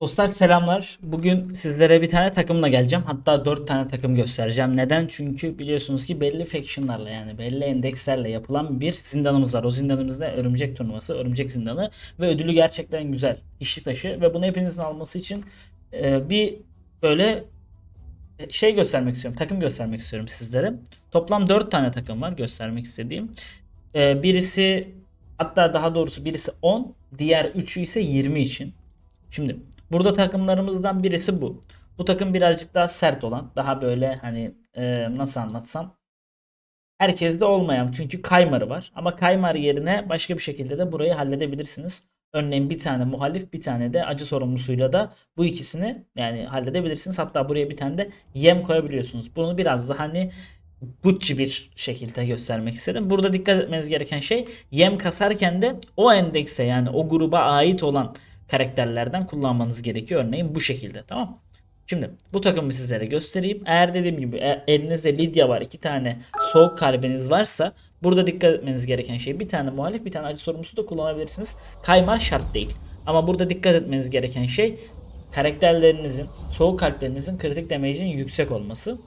Dostlar selamlar. Bugün sizlere bir tane takımla geleceğim. Hatta 4 tane takım göstereceğim. Neden? Çünkü biliyorsunuz ki belli factionlarla yani belli endekslerle yapılan bir zindanımız var. O zindanımızda örümcek turnuvası, örümcek zindanı ve ödülü gerçekten güzel. İşli taşı ve bunu hepinizin alması için e, bir böyle şey göstermek istiyorum. Takım göstermek istiyorum sizlere. Toplam 4 tane takım var göstermek istediğim. E, birisi hatta daha doğrusu birisi 10, diğer 3'ü ise 20 için. Şimdi burada takımlarımızdan birisi bu. Bu takım birazcık daha sert olan, daha böyle hani e, nasıl anlatsam herkeste olmayan çünkü kaymarı var. Ama kaymar yerine başka bir şekilde de burayı halledebilirsiniz. Örneğin bir tane muhalif bir tane de acı sorumlusuyla da bu ikisini yani halledebilirsiniz. Hatta buraya bir tane de yem koyabiliyorsunuz. Bunu biraz da hani Gucci bir şekilde göstermek istedim. Burada dikkat etmeniz gereken şey yem kasarken de o endekse yani o gruba ait olan karakterlerden kullanmanız gerekiyor. Örneğin bu şekilde tamam Şimdi bu takımı sizlere göstereyim. Eğer dediğim gibi e- elinizde Lidya var, iki tane soğuk kalbiniz varsa burada dikkat etmeniz gereken şey bir tane muhalif bir tane acı sorumlusu da kullanabilirsiniz. Kayma şart değil. Ama burada dikkat etmeniz gereken şey karakterlerinizin, soğuk kalplerinizin kritik damage'in yüksek olması.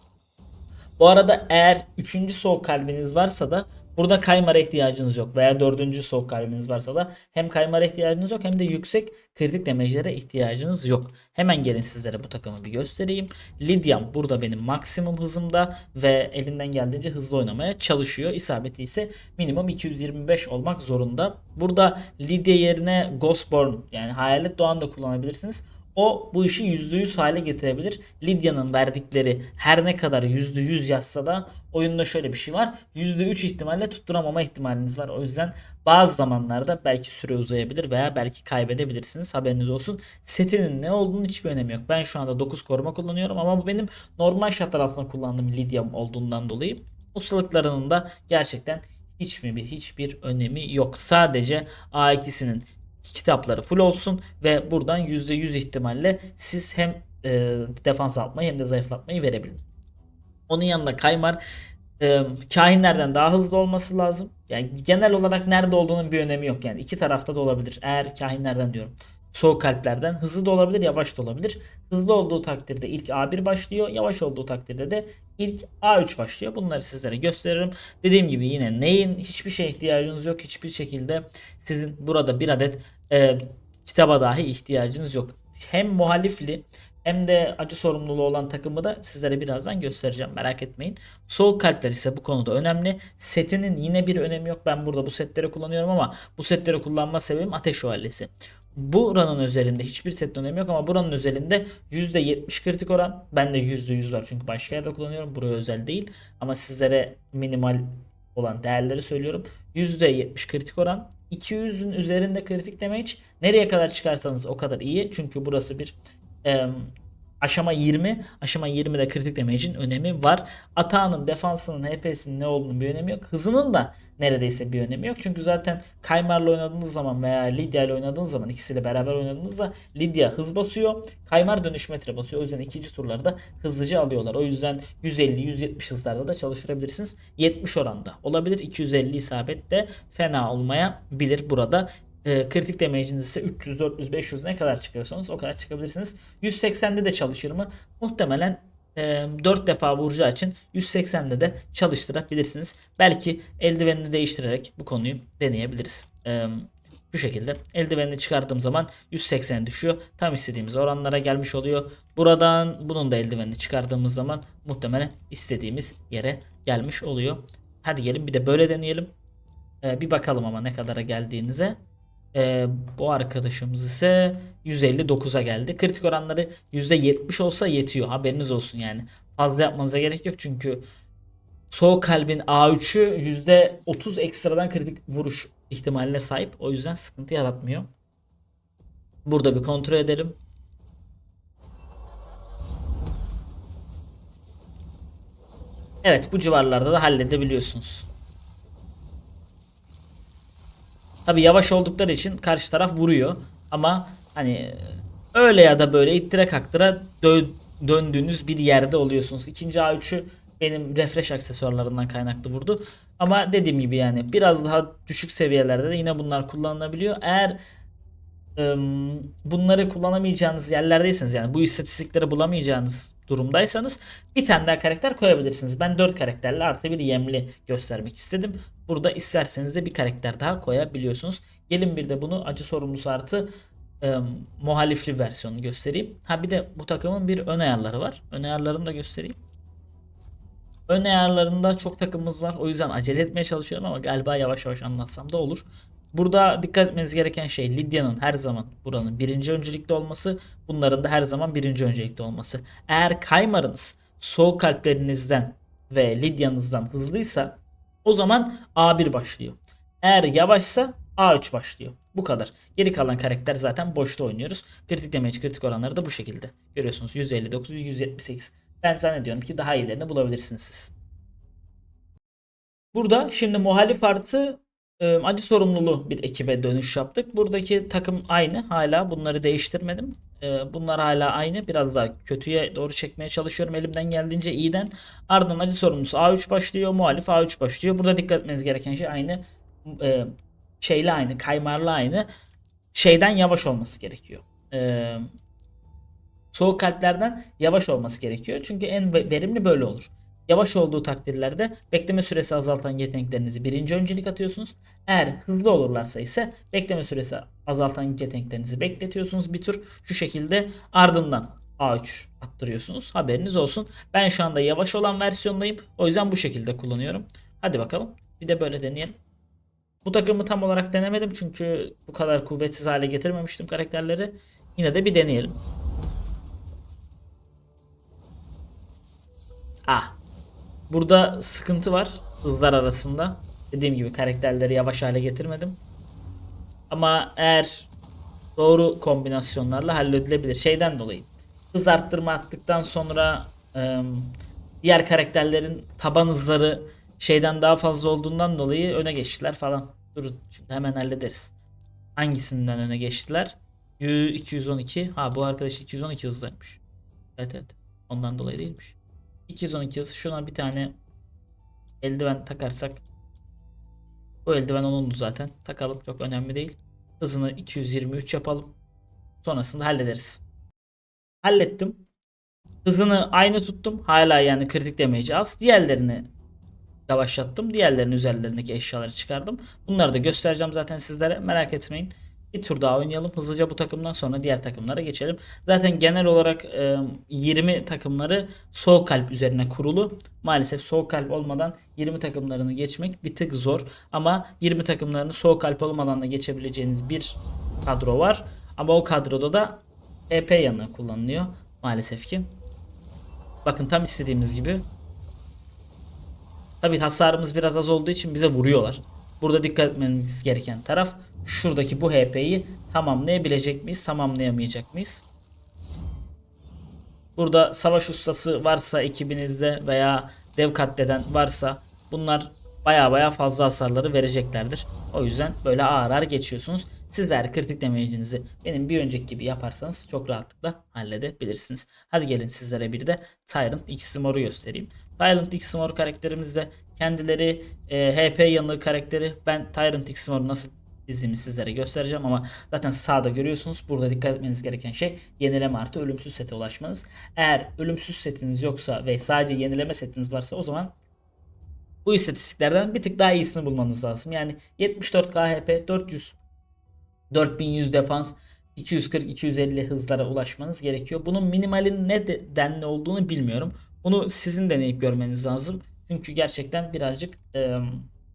Bu arada eğer 3. soğuk kalbiniz varsa da burada kaymara ihtiyacınız yok. Veya 4. soğuk kalbiniz varsa da hem kaymara ihtiyacınız yok hem de yüksek kritik damage'lere ihtiyacınız yok. Hemen gelin sizlere bu takımı bir göstereyim. Lidyam burada benim maksimum hızımda ve elinden geldiğince hızlı oynamaya çalışıyor. İsabeti ise minimum 225 olmak zorunda. Burada Lidya yerine Ghostborn yani Hayalet Doğan da kullanabilirsiniz. O bu işi %100 hale getirebilir. Lidya'nın verdikleri her ne kadar %100 yazsa da oyunda şöyle bir şey var. %3 ihtimalle tutturamama ihtimaliniz var. O yüzden bazı zamanlarda belki süre uzayabilir veya belki kaybedebilirsiniz. Haberiniz olsun. Setinin ne olduğunu hiçbir önemi yok. Ben şu anda 9 koruma kullanıyorum ama bu benim normal şartlar altında kullandığım Lidya'm olduğundan dolayı ustalıklarının da gerçekten hiç mi bir hiçbir önemi yok. Sadece A2'sinin kitapları full olsun ve buradan %100 ihtimalle siz hem e, defans atmayı hem de zayıflatmayı verebilin. Onun yanında Kaymar e, kahinlerden daha hızlı olması lazım. Yani genel olarak nerede olduğunun bir önemi yok. Yani iki tarafta da olabilir. Eğer kahinlerden diyorum. Soğuk kalplerden hızlı da olabilir, yavaş da olabilir. Hızlı olduğu takdirde ilk A1 başlıyor. Yavaş olduğu takdirde de ilk A3 başlıyor. Bunları sizlere gösteririm. Dediğim gibi yine neyin hiçbir şeye ihtiyacınız yok. Hiçbir şekilde sizin burada bir adet e, kitaba dahi ihtiyacınız yok. Hem muhalifli hem de acı sorumluluğu olan takımı da sizlere birazdan göstereceğim. Merak etmeyin. Soğuk kalpler ise bu konuda önemli. Setinin yine bir önemi yok. Ben burada bu setleri kullanıyorum ama bu setleri kullanma sebebim ateş şövalyesi. Buranın özelinde hiçbir set önemi yok ama buranın özelinde %70 kritik oran. Ben de %100 var çünkü başka yerde kullanıyorum. Buraya özel değil. Ama sizlere minimal olan değerleri söylüyorum. %70 kritik oran. 200'ün üzerinde kritik damage. Nereye kadar çıkarsanız o kadar iyi. Çünkü burası bir e, aşama 20. Aşama 20'de kritik damage'in önemi var. Atağının, defansının, HP'sinin ne olduğunu bir önemi yok. Hızının da neredeyse bir önemi yok. Çünkü zaten Kaymar'la oynadığınız zaman veya Lydia ile oynadığınız zaman ikisiyle beraber oynadığınızda Lydia hız basıyor. Kaymar dönüş metre basıyor. O yüzden ikinci turlarda hızlıca alıyorlar. O yüzden 150-170 hızlarda da çalıştırabilirsiniz. 70 oranda olabilir. 250 isabet de fena olmayabilir burada. E, kritik damage'iniz ise 300, 400, 500 ne kadar çıkıyorsanız o kadar çıkabilirsiniz. 180'de de çalışır mı? Muhtemelen e, 4 defa vuracağı için 180'de de çalıştırabilirsiniz. Belki eldivenini değiştirerek bu konuyu deneyebiliriz. E, bu şekilde eldivenini çıkardığım zaman 180 düşüyor. Tam istediğimiz oranlara gelmiş oluyor. Buradan bunun da eldivenini çıkardığımız zaman muhtemelen istediğimiz yere gelmiş oluyor. Hadi gelin bir de böyle deneyelim. E, bir bakalım ama ne kadara geldiğinize. Ee, bu arkadaşımız ise 159'a geldi. Kritik oranları %70 olsa yetiyor. Haberiniz olsun yani. Fazla yapmanıza gerek yok çünkü Soğuk Kalbin A3'ü %30 ekstradan kritik vuruş ihtimaline sahip. O yüzden sıkıntı yaratmıyor. Burada bir kontrol edelim. Evet bu civarlarda da halledebiliyorsunuz. Tabi yavaş oldukları için karşı taraf vuruyor. Ama hani öyle ya da böyle ittire kaktıra dö- döndüğünüz bir yerde oluyorsunuz. İkinci A3'ü benim refresh aksesuarlarından kaynaklı vurdu. Ama dediğim gibi yani biraz daha düşük seviyelerde de yine bunlar kullanılabiliyor. Eğer ım, bunları kullanamayacağınız yerlerdeyseniz yani bu istatistikleri bulamayacağınız durumdaysanız bir tane daha karakter koyabilirsiniz. Ben 4 karakterle artı bir yemli göstermek istedim. Burada isterseniz de bir karakter daha koyabiliyorsunuz. Gelin bir de bunu acı sorumlusu artı ım, muhalifli versiyonunu göstereyim. Ha bir de bu takımın bir ön ayarları var. Ön ayarlarını da göstereyim. Ön ayarlarında çok takımımız var. O yüzden acele etmeye çalışıyorum ama galiba yavaş yavaş anlatsam da olur. Burada dikkat etmeniz gereken şey Lidya'nın her zaman buranın birinci öncelikli olması. Bunların da her zaman birinci öncelikli olması. Eğer kaymarınız soğuk kalplerinizden ve Lidya'nızdan hızlıysa o zaman A1 başlıyor. Eğer yavaşsa A3 başlıyor. Bu kadar. Geri kalan karakter zaten boşta oynuyoruz. Kritik damage, kritik oranları da bu şekilde. Görüyorsunuz 159, 178. Ben zannediyorum ki daha iyilerini bulabilirsiniz siz. Burada şimdi muhalif artı acı sorumluluğu bir ekibe dönüş yaptık. Buradaki takım aynı. Hala bunları değiştirmedim. Bunlar hala aynı. Biraz daha kötüye doğru çekmeye çalışıyorum. Elimden geldiğince iyiden. Ardından acı sorumlusu A3 başlıyor. Muhalif A3 başlıyor. Burada dikkat etmeniz gereken şey aynı. E, şeyle aynı. Kaymarlı aynı. Şeyden yavaş olması gerekiyor. Soğuk kalplerden yavaş olması gerekiyor. Çünkü en ve- verimli böyle olur. Yavaş olduğu takdirlerde bekleme süresi azaltan yeteneklerinizi birinci öncelik atıyorsunuz. Eğer hızlı olurlarsa ise bekleme süresi azaltan yeteneklerinizi bekletiyorsunuz bir tur. Şu şekilde ardından A3 attırıyorsunuz. Haberiniz olsun. Ben şu anda yavaş olan versiyondayım. O yüzden bu şekilde kullanıyorum. Hadi bakalım. Bir de böyle deneyelim. Bu takımı tam olarak denemedim çünkü bu kadar kuvvetsiz hale getirmemiştim karakterleri. Yine de bir deneyelim. Ah. Burada sıkıntı var hızlar arasında. Dediğim gibi karakterleri yavaş hale getirmedim. Ama eğer doğru kombinasyonlarla halledilebilir. Şeyden dolayı. Hız arttırma attıktan sonra ım, diğer karakterlerin taban hızları şeyden daha fazla olduğundan dolayı öne geçtiler falan. Durun şimdi hemen hallederiz. Hangisinden öne geçtiler? Yu- 212. Ha bu arkadaş 212 hızlıymış. Evet evet. Ondan dolayı değilmiş. 212 hız. Şuna bir tane eldiven takarsak. Bu eldiven onundu zaten. Takalım çok önemli değil. Hızını 223 yapalım. Sonrasında hallederiz. Hallettim. Hızını aynı tuttum. Hala yani kritik damage'i az. Diğerlerini yavaşlattım. Diğerlerinin üzerlerindeki eşyaları çıkardım. Bunları da göstereceğim zaten sizlere. Merak etmeyin. Bir tur daha oynayalım. Hızlıca bu takımdan sonra diğer takımlara geçelim. Zaten genel olarak e, 20 takımları soğuk kalp üzerine kurulu. Maalesef soğuk kalp olmadan 20 takımlarını geçmek bir tık zor. Ama 20 takımlarını soğuk kalp olmadan da geçebileceğiniz bir kadro var. Ama o kadroda da EP yanına kullanılıyor. Maalesef ki. Bakın tam istediğimiz gibi Tabii hasarımız biraz az olduğu için bize vuruyorlar. Burada dikkat etmemiz gereken taraf şuradaki bu HP'yi tamamlayabilecek miyiz, tamamlayamayacak mıyız? Burada savaş ustası varsa ekibinizde veya dev katleden varsa bunlar baya baya fazla hasarları vereceklerdir. O yüzden böyle ağır ağır geçiyorsunuz. Sizler kritik damage'inizi benim bir önceki gibi yaparsanız çok rahatlıkla halledebilirsiniz. Hadi gelin sizlere bir de Tyrant X Mor'u göstereyim. Tyrant X Mor karakterimiz de kendileri e, HP yanığı karakteri. Ben Tyrant X Mor'u nasıl dizdiğimi sizlere göstereceğim ama zaten sağda görüyorsunuz. Burada dikkat etmeniz gereken şey yenileme artı ölümsüz sete ulaşmanız. Eğer ölümsüz setiniz yoksa ve sadece yenileme setiniz varsa o zaman bu istatistiklerden bir tık daha iyisini bulmanız lazım. Yani 74 KHP, 400 4100 defans, 240-250 hızlara ulaşmanız gerekiyor. Bunun minimalin ne de- denli olduğunu bilmiyorum. Bunu sizin deneyip görmeniz lazım. Çünkü gerçekten birazcık e,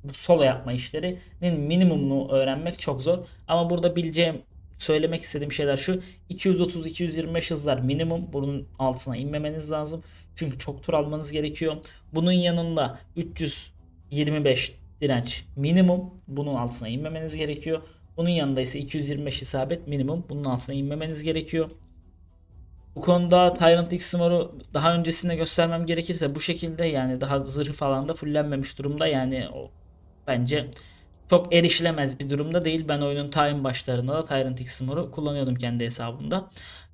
bu solo yapma işlerinin minimumunu öğrenmek çok zor. Ama burada bileceğim, söylemek istediğim şeyler şu. 230-225 hızlar minimum. Bunun altına inmemeniz lazım. Çünkü çok tur almanız gerekiyor. Bunun yanında 325 direnç minimum. Bunun altına inmemeniz gerekiyor. Bunun yanında ise 225 isabet minimum. Bunun altına inmemeniz gerekiyor. Bu konuda Tyrant X daha öncesinde göstermem gerekirse bu şekilde yani daha zırhı falan da fullenmemiş durumda yani o bence çok erişilemez bir durumda değil. Ben oyunun time başlarında da Tyrant X Smor'u kullanıyordum kendi hesabımda.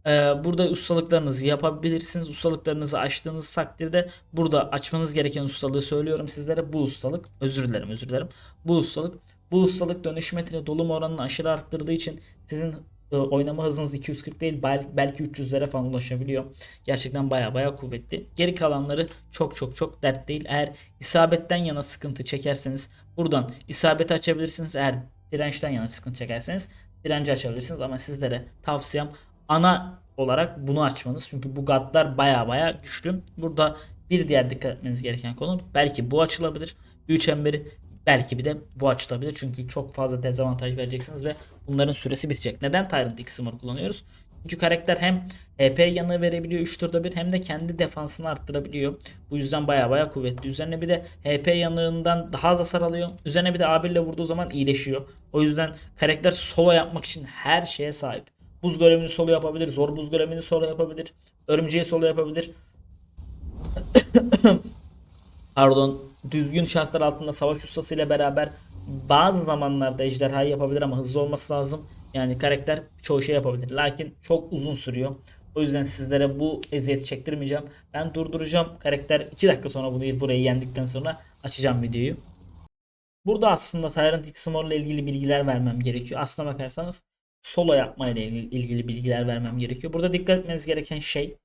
Ee, burada ustalıklarınızı yapabilirsiniz. Ustalıklarınızı açtığınız takdirde burada açmanız gereken ustalığı söylüyorum sizlere. Bu ustalık özür dilerim özür dilerim. Bu ustalık bu ustalık dönüşüm metine dolum oranını aşırı arttırdığı için sizin e, oynama hızınız 240 değil bel- belki 300'lere falan ulaşabiliyor. Gerçekten baya baya kuvvetli. Geri kalanları çok çok çok dert değil. Eğer isabetten yana sıkıntı çekerseniz buradan isabeti açabilirsiniz. Eğer dirençten yana sıkıntı çekerseniz direnci açabilirsiniz. Ama sizlere tavsiyem ana olarak bunu açmanız. Çünkü bu gatlar baya baya güçlü. Burada bir diğer dikkat etmeniz gereken konu belki bu açılabilir. Büyü çemberi belki bir de bu açılabilir. Çünkü çok fazla dezavantaj vereceksiniz ve bunların süresi bitecek. Neden Tyrant Xmor kullanıyoruz? Çünkü karakter hem HP yanığı verebiliyor 3 turda bir hem de kendi defansını arttırabiliyor. Bu yüzden baya baya kuvvetli. Üzerine bir de HP yanığından daha az hasar alıyor. Üzerine bir de A1 ile vurduğu zaman iyileşiyor. O yüzden karakter solo yapmak için her şeye sahip. Buz görevini solo yapabilir. Zor buz görevini solo yapabilir. Örümceği solo yapabilir. Pardon. Düzgün şartlar altında savaş ustası ile beraber bazı zamanlarda ejderhayı yapabilir ama hızlı olması lazım. Yani karakter çoğu şey yapabilir. Lakin çok uzun sürüyor. O yüzden sizlere bu eziyeti çektirmeyeceğim. Ben durduracağım. Karakter 2 dakika sonra bunu burayı yendikten sonra açacağım videoyu. Burada aslında Tyrant Xmor ile ilgili bilgiler vermem gerekiyor. Aslına bakarsanız solo yapma ile ilgili, bilgiler vermem gerekiyor. Burada dikkat etmeniz gereken şey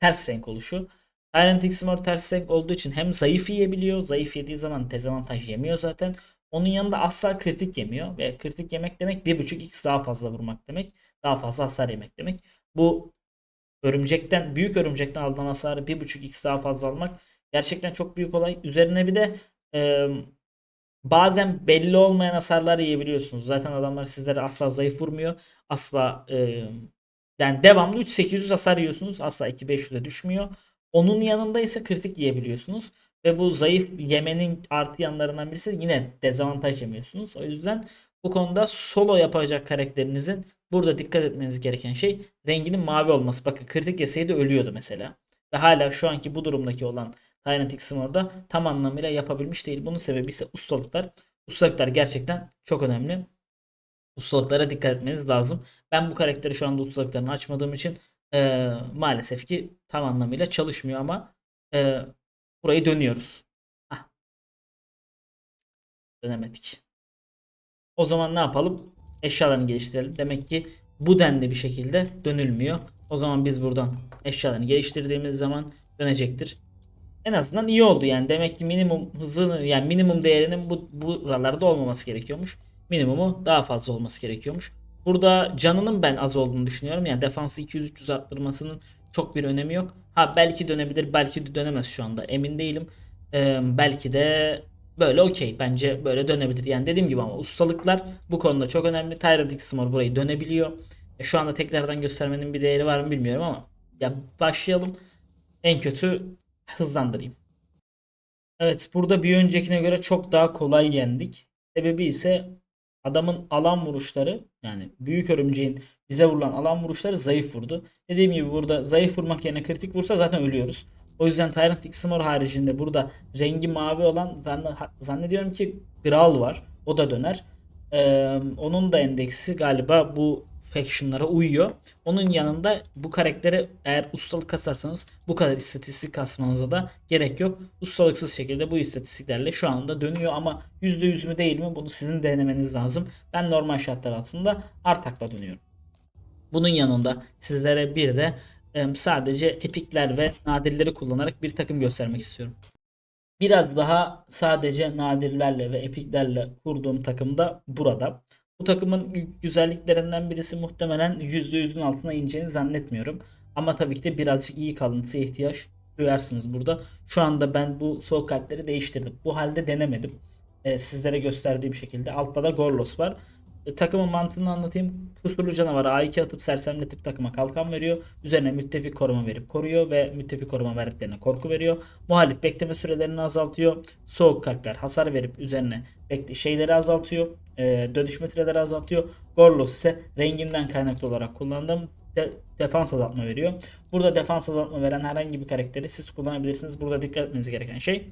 ters renk oluşu. Tyrant Xmor ters renk olduğu için hem zayıf yiyebiliyor. Zayıf yediği zaman dezavantaj yemiyor zaten. Onun yanında asla kritik yemiyor. Ve kritik yemek demek 1.5x daha fazla vurmak demek. Daha fazla hasar yemek demek. Bu örümcekten, büyük örümcekten alınan hasarı 1.5x daha fazla almak gerçekten çok büyük olay. Üzerine bir de e, bazen belli olmayan hasarlar yiyebiliyorsunuz. Zaten adamlar sizlere asla zayıf vurmuyor. Asla e, yani devamlı 3800 hasar yiyorsunuz. Asla 2500'e düşmüyor. Onun yanında ise kritik yiyebiliyorsunuz. Ve bu zayıf yemenin artı yanlarından birisi yine dezavantaj yemiyorsunuz. O yüzden bu konuda solo yapacak karakterinizin burada dikkat etmeniz gereken şey renginin mavi olması. Bakın kritik yeseydi ölüyordu mesela. Ve hala şu anki bu durumdaki olan Tyrant Xmor'da tam anlamıyla yapabilmiş değil. Bunun sebebi ise ustalıklar. Ustalıklar gerçekten çok önemli. Ustalıklara dikkat etmeniz lazım. Ben bu karakteri şu anda ustalıklarını açmadığım için e, maalesef ki tam anlamıyla çalışmıyor ama e, burayı dönüyoruz. Hah. Dönemedik. O zaman ne yapalım? Eşyalarını geliştirelim. Demek ki bu denli bir şekilde dönülmüyor. O zaman biz buradan eşyalarını geliştirdiğimiz zaman dönecektir. En azından iyi oldu yani. Demek ki minimum hızını yani minimum değerinin bu buralarda olmaması gerekiyormuş. Minimumu daha fazla olması gerekiyormuş. Burada canının ben az olduğunu düşünüyorum. Yani defansı 200-300 arttırmasının çok bir önemi yok. Ha belki dönebilir, belki de dönemez şu anda. Emin değilim. Ee, belki de böyle okey. Bence böyle dönebilir. Yani dediğim gibi ama ustalıklar bu konuda çok önemli. Tyrant Xmor burayı dönebiliyor. E, şu anda tekrardan göstermenin bir değeri var mı bilmiyorum ama ya başlayalım. En kötü hızlandırayım. Evet burada bir öncekine göre çok daha kolay yendik. Sebebi ise adamın alan vuruşları yani büyük örümceğin bize vurulan alan vuruşları zayıf vurdu. Dediğim gibi burada zayıf vurmak yerine kritik vursa zaten ölüyoruz. O yüzden Tyrant Xmor haricinde burada rengi mavi olan zannediyorum ki Graal var. O da döner. Ee, onun da endeksi galiba bu faction'lara uyuyor. Onun yanında bu karakteri eğer ustalık kasarsanız bu kadar istatistik kasmanıza da gerek yok. Ustalıksız şekilde bu istatistiklerle şu anda dönüyor ama %100 mü değil mi bunu sizin denemeniz lazım. Ben normal şartlar altında artakla dönüyorum. Bunun yanında sizlere bir de sadece epikler ve nadirleri kullanarak bir takım göstermek istiyorum. Biraz daha sadece nadirlerle ve epiklerle kurduğum takım da burada. Bu takımın güzelliklerinden birisi muhtemelen %100'ün altına ineceğini zannetmiyorum. Ama tabii ki de birazcık iyi kalıntıya ihtiyaç duyarsınız burada. Şu anda ben bu soğuk kalpleri değiştirdim. Bu halde denemedim. Ee, sizlere gösterdiğim şekilde. Altta da Gorlos var. E, takımın mantığını anlatayım. Kusurlu canavarı A2 atıp sersemletip takıma kalkan veriyor. Üzerine müttefik koruma verip koruyor ve müttefik koruma verdiklerine korku veriyor. Muhalif bekleme sürelerini azaltıyor. Soğuk kalpler hasar verip üzerine bekle şeyleri azaltıyor. E, dönüşme süreleri azaltıyor. Gorlos ise renginden kaynaklı olarak kullandığım de, defans azaltma veriyor. Burada defans azaltma veren herhangi bir karakteri siz kullanabilirsiniz. Burada dikkat etmeniz gereken şey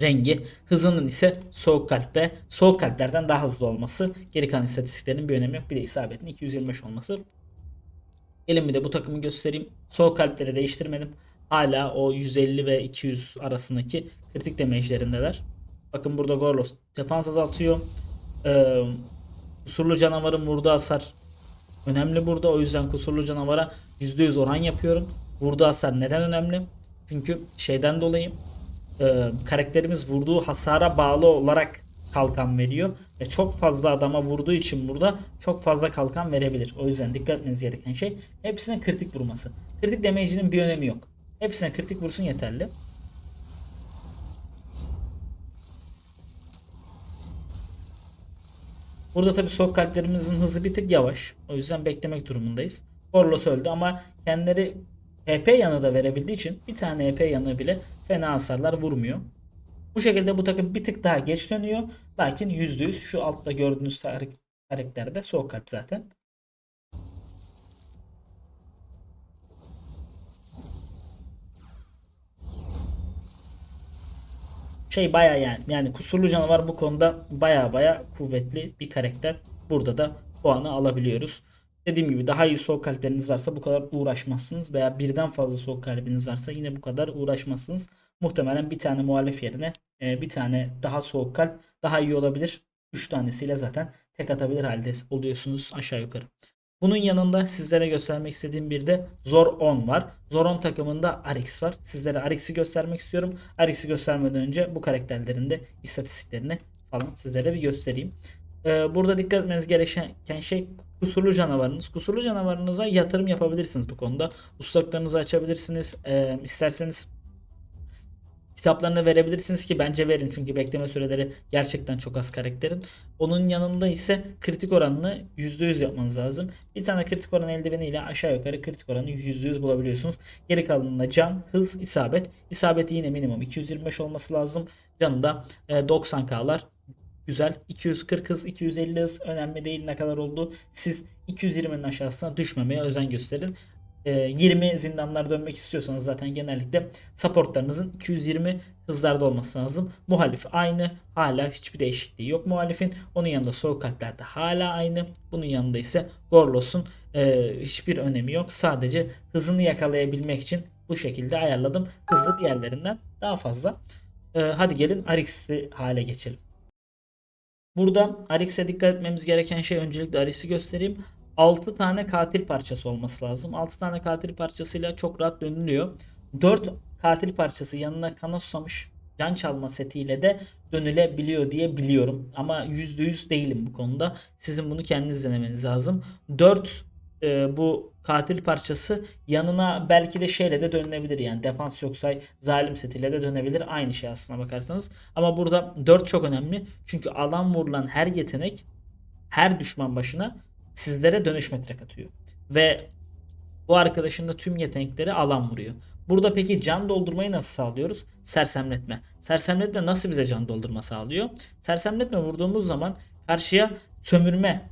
rengi. Hızının ise soğuk kalp ve soğuk kalplerden daha hızlı olması. Geri kalan istatistiklerin bir önemi yok. Bir de isabetin 225 olması. Gelin bir de bu takımı göstereyim. Soğuk kalpleri değiştirmedim. Hala o 150 ve 200 arasındaki kritik damage'lerindeler. Bakın burada Gorlos defans azaltıyor. Ee, Surlu canavarın vurduğu hasar önemli burada. O yüzden kusurlu canavara %100 oran yapıyorum. Vurduğu hasar neden önemli? Çünkü şeyden dolayı e, karakterimiz vurduğu hasara bağlı olarak kalkan veriyor. Ve çok fazla adama vurduğu için burada çok fazla kalkan verebilir. O yüzden dikkat etmeniz gereken şey hepsine kritik vurması. Kritik damage'inin bir önemi yok. Hepsine kritik vursun yeterli. Burada tabi soğuk kalplerimizin hızı bir tık yavaş. O yüzden beklemek durumundayız. Orlos öldü ama kendileri HP yanı da verebildiği için bir tane HP yanı bile fena hasarlar vurmuyor. Bu şekilde bu takım bir tık daha geç dönüyor. Lakin %100 şu altta gördüğünüz karakterde soğuk kalp zaten. Şey baya yani yani kusurlu canavar bu konuda baya baya kuvvetli bir karakter. Burada da puanı alabiliyoruz. Dediğim gibi daha iyi soğuk kalpleriniz varsa bu kadar uğraşmazsınız veya birden fazla soğuk kalbiniz varsa yine bu kadar uğraşmazsınız. Muhtemelen bir tane muhalif yerine e, bir tane daha soğuk kalp daha iyi olabilir. 3 tanesiyle zaten tek atabilir halde oluyorsunuz aşağı yukarı. Bunun yanında sizlere göstermek istediğim bir de Zor 10 var. Zor 10 takımında Arix var. Sizlere Arix'i göstermek istiyorum. Arix'i göstermeden önce bu karakterlerin de istatistiklerini falan sizlere bir göstereyim. Ee, burada dikkat etmeniz gereken şey kusurlu canavarınız. Kusurlu canavarınıza yatırım yapabilirsiniz bu konuda. Ustalıklarınızı açabilirsiniz. Ee, isterseniz kitaplarını verebilirsiniz ki bence verin çünkü bekleme süreleri gerçekten çok az karakterin. Onun yanında ise kritik oranını %100 yapmanız lazım. Bir tane kritik oran eldiveniyle aşağı yukarı kritik oranı %100 bulabiliyorsunuz. Geri kalanında can, hız, isabet. İsabeti yine minimum 225 olması lazım. Canı da e, 90k'lar. Güzel. 240 hız, 250 hız önemli değil ne kadar oldu. Siz 220'nin aşağısına düşmemeye özen gösterin. E, 20 zindanlar dönmek istiyorsanız zaten genellikle supportlarınızın 220 hızlarda olması lazım. Muhalif aynı. Hala hiçbir değişikliği yok muhalifin. Onun yanında soğuk kalplerde hala aynı. Bunun yanında ise Gorlos'un e, hiçbir önemi yok. Sadece hızını yakalayabilmek için bu şekilde ayarladım. Hızlı diğerlerinden daha fazla. E, hadi gelin Arix'i hale geçelim. Burada Arix'e dikkat etmemiz gereken şey öncelikle Arix'i göstereyim. 6 tane katil parçası olması lazım. 6 tane katil parçasıyla çok rahat dönülüyor. 4 katil parçası yanına kana susamış can çalma setiyle de dönülebiliyor diye biliyorum. Ama %100 değilim bu konuda. Sizin bunu kendiniz denemeniz lazım. 4 e, bu katil parçası yanına belki de şeyle de dönülebilir yani defans yoksa zalim setiyle de dönebilir aynı şey aslına bakarsanız ama burada 4 çok önemli çünkü alan vurulan her yetenek her düşman başına sizlere dönüş metrek atıyor ve bu arkadaşın da tüm yetenekleri alan vuruyor. Burada peki can doldurmayı nasıl sağlıyoruz? Sersemletme. Sersemletme nasıl bize can doldurma sağlıyor? Sersemletme vurduğumuz zaman karşıya sömürme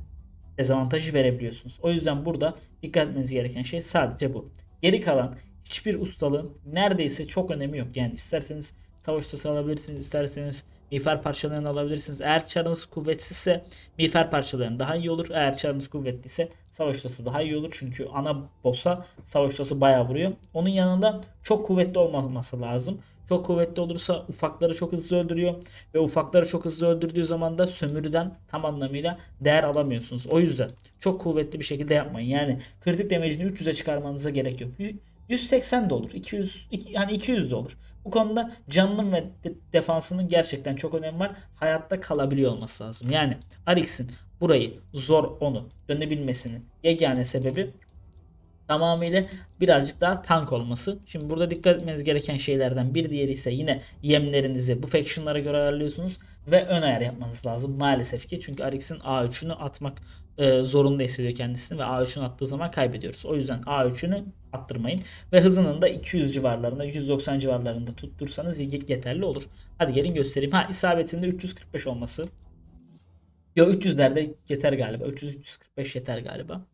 dezavantajı verebiliyorsunuz. O yüzden burada dikkat etmeniz gereken şey sadece bu. Geri kalan hiçbir ustalığın neredeyse çok önemi yok. Yani isterseniz savaş ustası alabilirsiniz, isterseniz miğfer parçalarını alabilirsiniz. Eğer çarınız kuvvetsizse miğfer parçalarını daha iyi olur. Eğer çarınız kuvvetliyse savaş ustası daha iyi olur. Çünkü ana boss'a savaş ustası bayağı vuruyor. Onun yanında çok kuvvetli olmaması lazım. Çok kuvvetli olursa ufakları çok hızlı öldürüyor. Ve ufakları çok hızlı öldürdüğü zaman da sömürüden tam anlamıyla değer alamıyorsunuz. O yüzden çok kuvvetli bir şekilde yapmayın. Yani kritik damage'ini 300'e çıkarmanıza gerek yok. 180 de olur. 200 yani 200 de olur. Bu konuda canının ve de- defansının gerçekten çok önemi var. Hayatta kalabiliyor olması lazım. Yani Arix'in burayı zor onu dönebilmesinin yegane sebebi tamamıyla birazcık daha tank olması. Şimdi burada dikkat etmeniz gereken şeylerden bir diğeri ise yine yemlerinizi bu faction'lara göre ayarlıyorsunuz ve ön ayar yapmanız lazım maalesef ki. Çünkü Arix'in A3'ünü atmak e, zorunda hissediyor kendisini ve A3'ünü attığı zaman kaybediyoruz. O yüzden A3'ünü attırmayın ve hızının da 200 civarlarında 190 civarlarında tuttursanız yeterli olur. Hadi gelin göstereyim. Ha isabetinde 345 olması. Yo 300'lerde yeter galiba. 300-345 yeter galiba.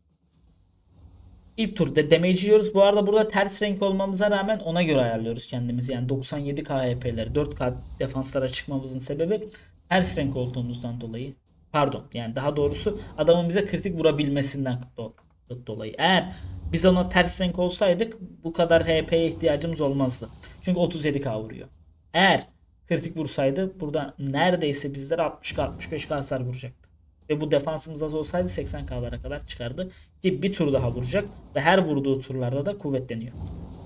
İlk turda damage yiyoruz. Bu arada burada ters renk olmamıza rağmen ona göre ayarlıyoruz kendimizi. Yani 97 KHP'leri 4K defanslara çıkmamızın sebebi ters renk olduğumuzdan dolayı. Pardon yani daha doğrusu adamın bize kritik vurabilmesinden do- dolayı. Eğer biz ona ters renk olsaydık bu kadar HP'ye ihtiyacımız olmazdı. Çünkü 37K vuruyor. Eğer kritik vursaydı burada neredeyse bizlere 60K 65K hasar vuracaktı. Ve bu defansımız az olsaydı 80k'lara kadar çıkardı. Ki bir tur daha vuracak ve her vurduğu turlarda da kuvvetleniyor.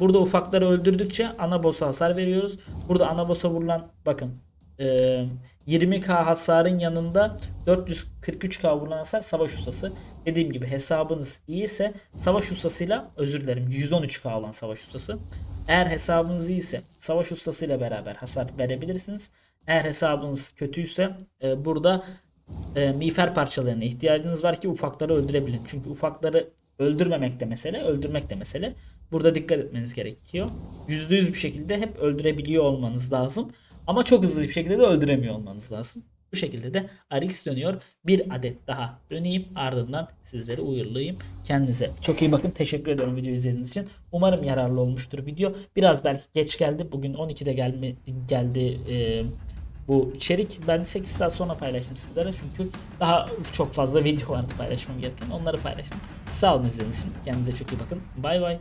Burada ufakları öldürdükçe ana boss'a hasar veriyoruz. Burada ana boss'a vurulan bakın e, 20k hasarın yanında 443k vurulan hasar savaş ustası. Dediğim gibi hesabınız iyiyse savaş ustasıyla özür dilerim 113k olan savaş ustası. Eğer hesabınız iyiyse savaş ustasıyla beraber hasar verebilirsiniz. Eğer hesabınız kötüyse e, burada e, miğfer parçalarına ihtiyacınız var ki ufakları öldürebilin. Çünkü ufakları öldürmemek de mesele, öldürmek de mesele. Burada dikkat etmeniz gerekiyor. %100 bir şekilde hep öldürebiliyor olmanız lazım. Ama çok hızlı bir şekilde de öldüremiyor olmanız lazım. Bu şekilde de RX dönüyor. Bir adet daha döneyim ardından sizleri uyarlayayım. Kendinize çok iyi bakın. Teşekkür ediyorum video izlediğiniz için. Umarım yararlı olmuştur video. Biraz belki geç geldi. Bugün 12'de gelme, geldi e, bu içerik. Ben 8 saat sonra paylaştım sizlere. Çünkü daha çok fazla video vardı paylaşmam gereken. Onları paylaştım. Sağ olun izlediğiniz için. Kendinize çok iyi bakın. Bay bay.